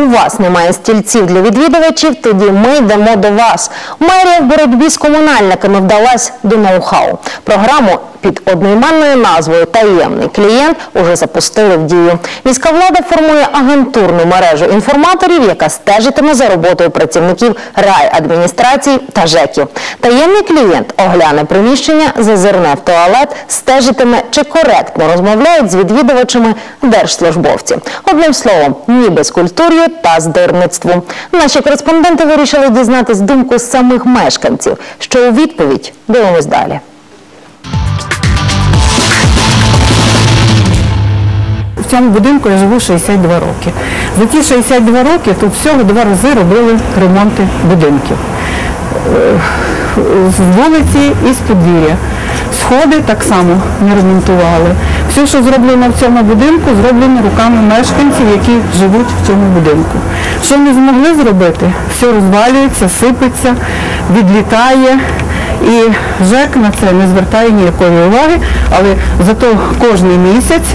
у вас немає стільців для відвідувачів, тоді ми йдемо до вас. Мерія в боротьбі з комунальниками вдалась до ноу-хау. Програму під одноіменною назвою Таємний клієнт уже запустили в дію. Міська влада формує агентурну мережу інформаторів, яка стежитиме за роботою працівників райадміністрацій та ЖЕКів. Таємний клієнт огляне приміщення, зазирне в туалет, стежитиме, чи коректно розмовляють з відвідувачами держслужбовці. Одним словом, ні безкультур'ю та здирництву. Наші кореспонденти вирішили дізнатись думку самих мешканців. Що у відповідь дивимось далі. Цьому будинку я живу 62 роки. За ті 62 роки тут всього два рази робили ремонти будинків. Е, З вулиці і з подвір'я. Сходи так само не ремонтували. Все, що зроблено в цьому будинку, зроблено руками мешканців, які живуть в цьому будинку. Що не змогли зробити, все розвалюється, сипеться, відлітає. І ЖЕК на це не звертає ніякої уваги, але зато кожен місяць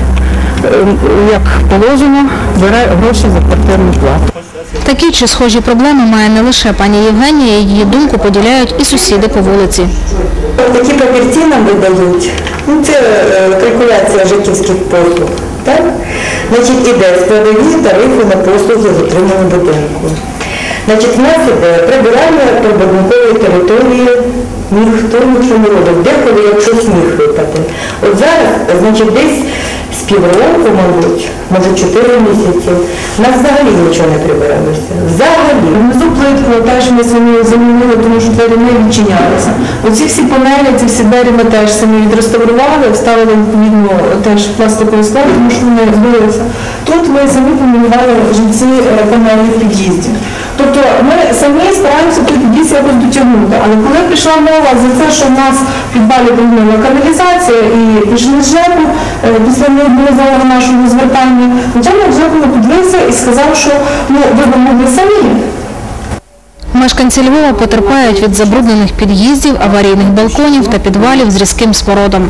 як положено, бере гроші за квартирну плату. Такі чи схожі проблеми має не лише пані Євгенія, її думку поділяють і сусіди по вулиці. Такі папірці нам видають. Ну, це е, калькуляція життєвських послуг. Так? Значить, іде складові тарифи на послуги з утримання будинку. Значить, в нас іде прибирання прибудинкової території, ніхто нічого не робить. Деколи, якщо сніг випаде. От зараз, значить, десь з півроку, мабуть, може 4 місяці, в нас взагалі нічого не прибиралося. Взагалі. Внизу плитку теж ми самі замінили, тому що двері не відчинялися. Оці всі панелі, ці всі двері ми теж самі відреставрували, вставили відповідно теж пластиковий склад, тому що вони збилися. Тут ми самі помінювали жильці е, панелі в під'їзді. Тобто ми самі стараємося той якось дотягнути. Але коли прийшла мова за те, що в нас в підвалі поміняла каналізація і пішли е, після неодноразового нашого звертання, начальник ЖЕКу не підвівся і сказав, що ну, ви б могли самі. Мешканці Львова потерпають від забруднених під'їздів, аварійних балконів та підвалів з різким смородом.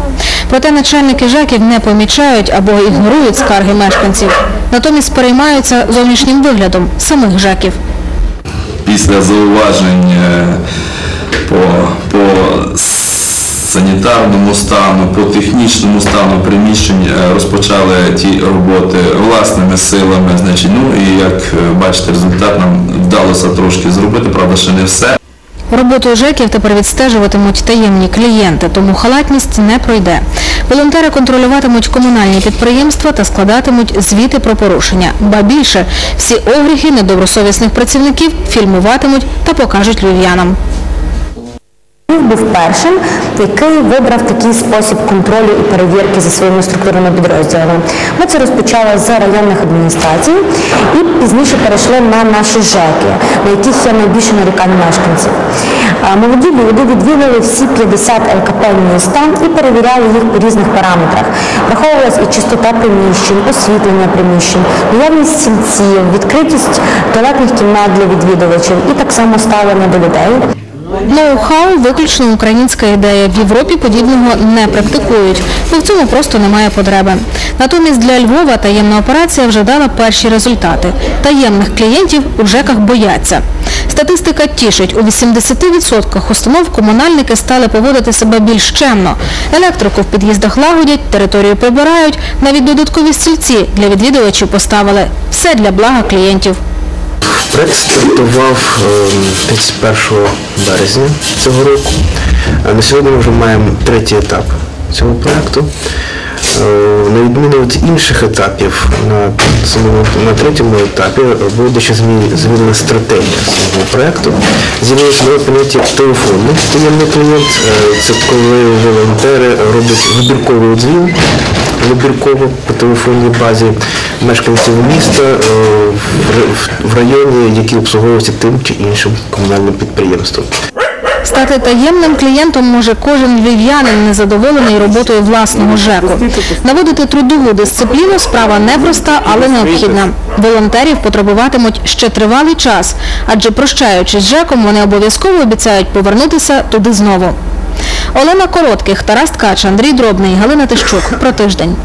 Проте начальники ЖЕКів не помічають або ігнорують скарги мешканців. Натомість переймаються зовнішнім виглядом самих ЖЕКів. Після зауважень по, по санітарному стану, по технічному стану приміщень е, розпочали ті роботи власними силами. Значить, ну і як е, бачите, результат нам вдалося трошки зробити, правда, ще не все. Роботою ЖЕКів тепер відстежуватимуть таємні клієнти, тому халатність не пройде. Волонтери контролюватимуть комунальні підприємства та складатимуть звіти про порушення. Ба більше, всі огріхи недобросовісних працівників фільмуватимуть та покажуть львів'янам. Львів був першим, який вибрав такий спосіб контролю і перевірки за своїми структурними підрозділами. Ми це розпочали з районних адміністрацій і пізніше перейшли на наші ЖЕКи, на яких є найбільше нарікань мешканців. Молоді люди відвідали всі 50 ЛКП міста і перевіряли їх по різних параметрах. Враховувалась і чистота приміщень, освітлення приміщень, наявність стільців, відкритість туалетних кімнат для відвідувачів і так само ставлення до людей. Ноу-хау – виключно українська ідея. В Європі подібного не практикують, бо в цьому просто немає потреби. Натомість для Львова таємна операція вже дала перші результати. Таємних клієнтів у ЖЕКах бояться. Статистика тішить. У 80% установ комунальники стали поводити себе більш чемно. Електрику в під'їздах лагодять, територію прибирають, навіть додаткові стільці для відвідувачів поставили. Все для блага клієнтів. Проект стартував е, 31 березня цього року. А На сьогодні ми вже маємо третій етап цього проекту. Е, На відміну від інших етапів, на, на третьому етапі була дещо змі- змінена стратегія самого проекту. З'явилося нове поняття телефонний таємний клієнт. Е, Це коли волонтери роблять вибірковий дзвін вибірково по телефонній базі мешканців міста е, в районі, які обслуговуються тим чи іншим комунальним підприємством. Стати таємним клієнтом може кожен львів'янин, незадоволений роботою власного ЖЕКу. Наводити трудову дисципліну – справа непроста, але необхідна. Волонтерів потребуватимуть ще тривалий час, адже прощаючись з ЖЕКом, вони обов'язково обіцяють повернутися туди знову. Олена Коротких, Тарас Ткач, Андрій Дробний, Галина Тищук. Про тиждень.